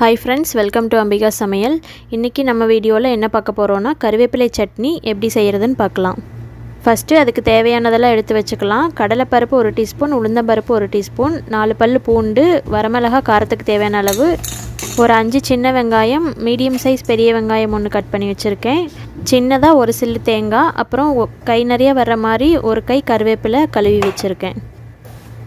Hi friends welcome to Ambika சமையல் இன்றைக்கி நம்ம வீடியோவில் என்ன பார்க்க போகிறோன்னா கருவேப்பிலை சட்னி எப்படி செய்கிறதுன்னு பார்க்கலாம். ஃபஸ்ட்டு அதுக்கு தேவையானதெல்லாம் எடுத்து வச்சுக்கலாம். கடலைப்பருப்பு ஒரு டீஸ்பூன் உளுந்தம்பருப்பு ஒரு டீஸ்பூன் நாலு பல் பூண்டு வரமிளகா காரத்துக்கு தேவையான அளவு ஒரு அஞ்சு சின்ன வெங்காயம் மீடியம் சைஸ் பெரிய வெங்காயம் ஒன்று கட் பண்ணி வச்சுருக்கேன். சின்னதாக ஒரு சில்லு தேங்காய் அப்புறம் ஒ- கை நிறைய வர்ற மாதிரி ஒரு கை கருவேப்பிலை கழுவி வச்சுருக்கேன்.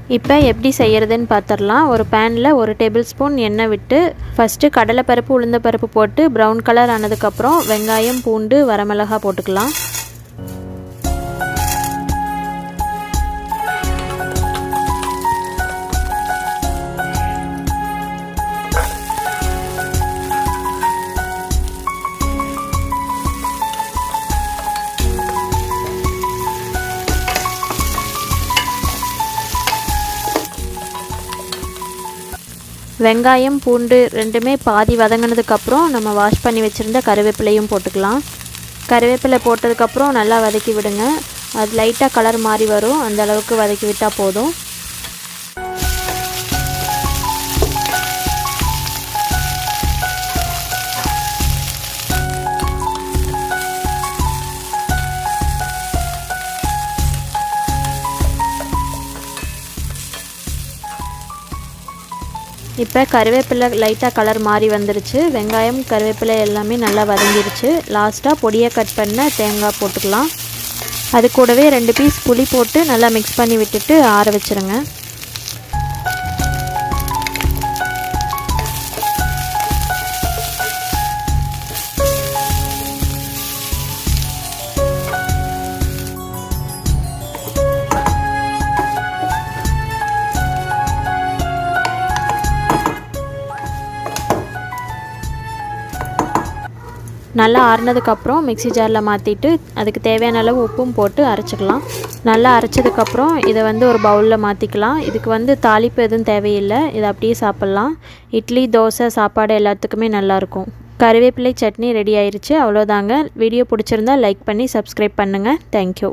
இப்போ எப்படி செய்கிறதுன்னு பார்த்துடலாம். ஒரு பேனில் ஒரு டேபிள் ஸ்பூன் எண்ணெய் விட்டு ஃபஸ்ட்டு கடலைப்பருப்பு உளுந்தப்பருப்பு போட்டு ப்ரௌன் கலர் ஆனதுக்கப்புறம் வெங்காயம் பூண்டு வரமிளகா போட்டுக்கலாம். வெங்காயம் பூண்டு ரெண்டுமே பாதி வதங்கினதுக்கப்புறம் நம்ம வாஷ் பண்ணி வச்சுருந்த கருவேப்பிலையும் போட்டுக்கலாம். கருவேப்பிலை போட்டதுக்கப்புறம் நல்லா வதக்கி விடுங்க. அது லைட்டாக கலர் மாறி வரும். அந்த அளவுக்கு வதக்கி விட்டால் போதும். இப்போ கருவேப்பிலை லைட்டாக கலர் மாறி வந்துருச்சு. வெங்காயம் கருவேப்பிலை எல்லாமே நல்லா வதங்கிருச்சு. லாஸ்ட்டாக பொடியை கட் பண்ண தேங்காய் போட்டுக்கலாம். அது கூடவே ரெண்டு பீஸ் புளி போட்டு நல்லா மிக்ஸ் பண்ணி விட்டுட்டு ஆற வச்சுருங்க. நல்லா ஆறுனதுக்கப்புறம் மிக்ஸி ஜாரில் மாற்றிட்டு அதுக்கு தேவையான அளவு உப்பும் போட்டு அரைச்சிக்கலாம். நல்லா அரைச்சதுக்கப்புறம் இதை வந்து ஒரு பவுலில் மாற்றிக்கலாம் இதுக்கு வந்து தாளிப்பு எதுவும் தேவையில்லை. இதை அப்படியே சாப்பிட்லாம். இட்லி தோசை சாப்பாடு எல்லாத்துக்குமே நல்லாயிருக்கும். கருவேப்பிலை சட்னி ரெடி ஆயிடுச்சு அவ்வளோதாங்க. வீடியோ பிடிச்சிருந்தா லைக் பண்ணி சப்ஸ்கிரைப் பண்ணுங்கள் தேங்க்யூ